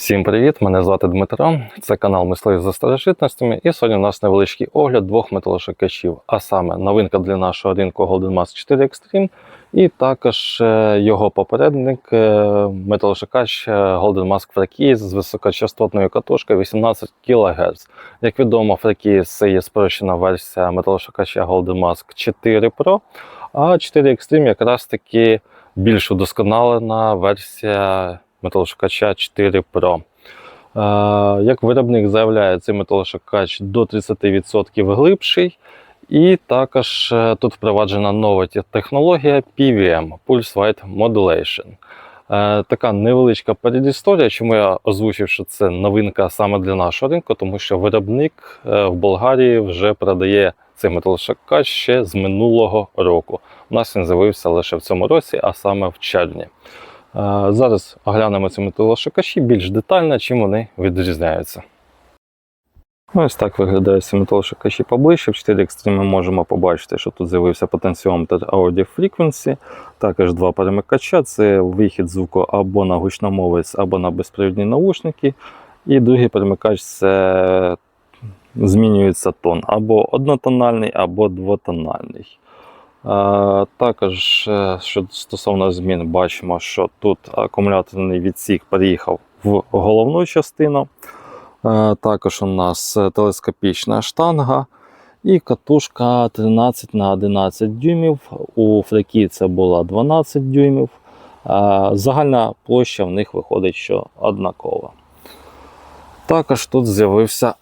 Всім привіт! Мене звати Дмитро. Це канал Мисливець за старожитностями. І сьогодні у нас невеличкий огляд двох металошукачів, а саме новинка для нашого ринку Golden Mask 4 Extreme, і також е, його попередник е, металошукач е, Golden Mask Frakies з високочастотною катушкою 18 кГц. Як відомо, Frakies це є спрощена версія металошукача Golden Mask 4 Pro, а 4 Extreme якраз таки більш удосконалена версія металошукача 4 Pro. Е, Як виробник заявляє, цей металошукач до 30% глибший. І також е, тут впроваджена нова технологія PWM Pulse Wide Modulation. Е, Така невеличка передісторія, чому я озвучив, що це новинка саме для нашого ринку, тому що виробник в Болгарії вже продає цей металошукач ще з минулого року. У нас він з'явився лише в цьому році, а саме в червні. Е, Зараз оглянемо ці металошукачі більш детально, чим вони відрізняються. Ось так виглядає ці металошукачі поближче. В 4 Extreme ми можемо побачити, що тут з'явився потенціометр Audio Frequency, також два перемикача. Це вихід звуку або на гучномовець, або на безпровідні наушники. І другий перемикач це змінюється тон або однотональний, або двотональний. Також е, що стосовно змін, бачимо, що тут акумуляторний відсік переїхав в головну частину. Е, Також у нас е, телескопічна штанга і катушка 13 на 11 дюймів. У фрекі це була 12 дюймів. Загальна площа в них виходить, що однакова. Також тут з'явився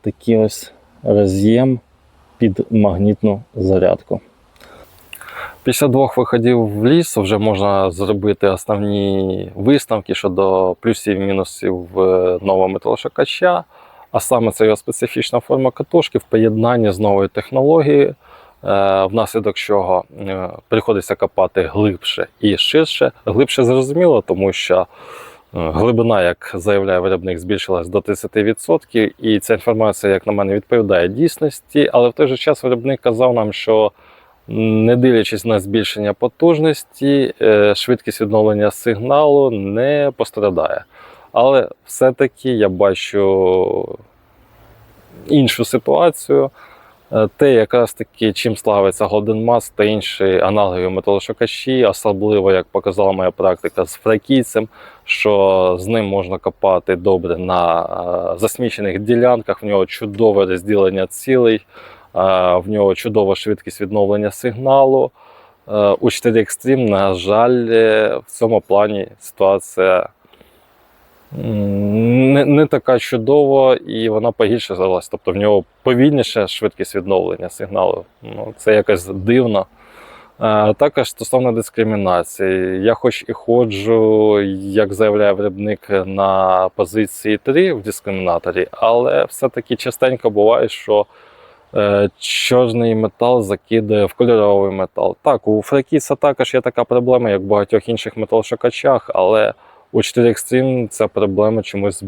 такий ось роз'єм під магнітну зарядку. Після двох виходів в ліс вже можна зробити основні висновки щодо плюсів і мінусів е, нового металошукача, а саме це його специфічна форма катушки в поєднанні з новою технологією, е, внаслідок чого е, приходиться копати глибше і ширше. Глибше зрозуміло, тому що глибина, як заявляє виробник, збільшилась до 30%, і ця інформація, як на мене, відповідає дійсності, але в той же час виробник казав нам, що не дивлячись на збільшення потужності, е, швидкість відновлення сигналу не пострадає. Але все-таки я бачу іншу ситуацію. Е, Те, якраз таки, чим славиться Golden Mask та інші аналоги металошукачі, особливо, як показала моя практика з фракійцем, що з ним можна копати добре на е, засмічених ділянках, в нього чудове розділення цілей, в нього чудова швидкість відновлення сигналу. Е, У 4 Extreme, на жаль, е, в цьому плані ситуація не, не така чудова і вона погіршилась. Тобто в нього повільніша швидкість відновлення сигналу. Ну, це якось дивно. Е, Також стосовно дискримінації, я хоч і ходжу, як заявляє виробник, на позиції 3 в дискримінаторі, але все-таки частенько буває, що е, чорний метал закидає в кольоровий метал. Так, у Фракіса також є така проблема, як в багатьох інших металошукачах, але у 4 Extreme ця проблема чомусь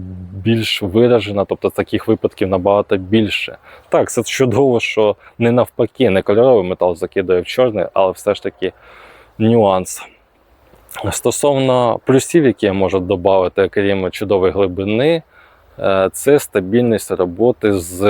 більш виражена, тобто таких випадків набагато більше. Так, це чудово, що не навпаки, не кольоровий метал закидає в чорний, але все ж таки нюанс. Стосовно плюсів, які я можу додати, крім чудової глибини, е, це стабільність роботи з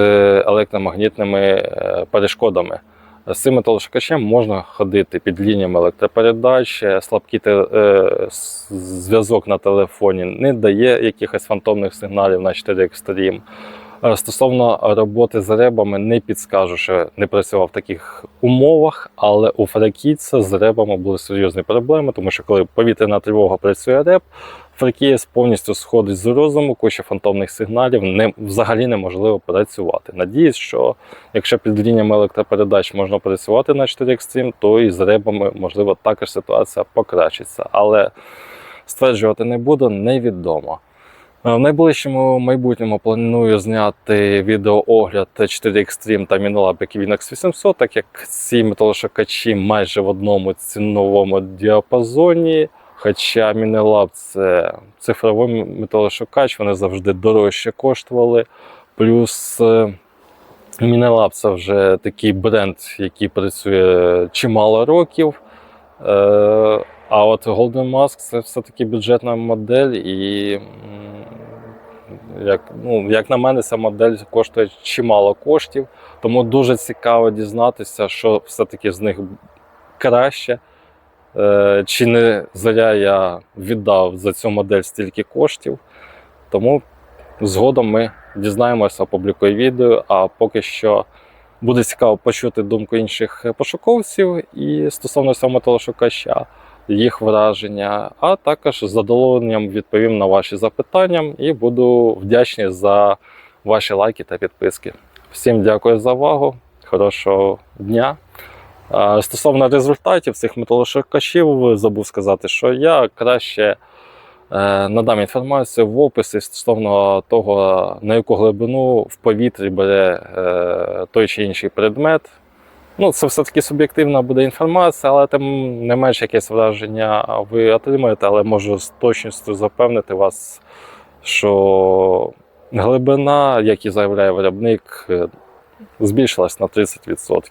електромагнітними е, перешкодами. З цим металошукачем можна ходити під лініями електропередач, е, слабкий е, зв'язок на телефоні не дає якихось фантомних сигналів на 4 Extreme. Е, Стосовно роботи з ребами, не підскажу, що не працював в таких умовах, але у Фракійця з ребами були серйозні проблеми, тому що коли повітряна тривога працює реб, Фракієс повністю сходить з розуму, куча фантомних сигналів, не, взагалі неможливо працювати. Надіюсь, що якщо під лініями електропередач можна працювати на 4 Extreme, то і з ребами, можливо, також ситуація покращиться. Але стверджувати не буду, невідомо. Е, В найближчому майбутньому планую зняти відеоогляд 4 Extreme та Minolab Equinox 800, так як ці металошукачі майже в одному ціновому діапазоні. Хоча Minolab це цифровий металошукач, вони завжди дорожче коштували. Плюс е, Minolab це вже такий бренд, який працює чимало років. Е, А от Golden Mask це все-таки бюджетна модель, і Як, ну, як на мене, ця модель коштує чимало коштів, тому дуже цікаво дізнатися, що все-таки з них краще. Е, Чи не зря я віддав за цю модель стільки коштів. Тому згодом ми дізнаємося, опублікую відео. А поки що буде цікаво почути думку інших пошуковців і стосовно цього металошукача, їх враження, а також з задоволенням відповім на ваші запитання і буду вдячний за ваші лайки та підписки. Всім дякую за увагу, хорошого дня. Стосовно результатів цих металошукачів, забув сказати, що я краще е, надам інформацію в описі стосовно того, на яку глибину в повітрі бере е, той чи інший предмет. Ну, це все-таки суб'єктивна буде інформація, але тим не менш якесь враження ви отримаєте, але можу з точністю запевнити вас, що глибина, як і заявляє виробник, е, збільшилась на 30%.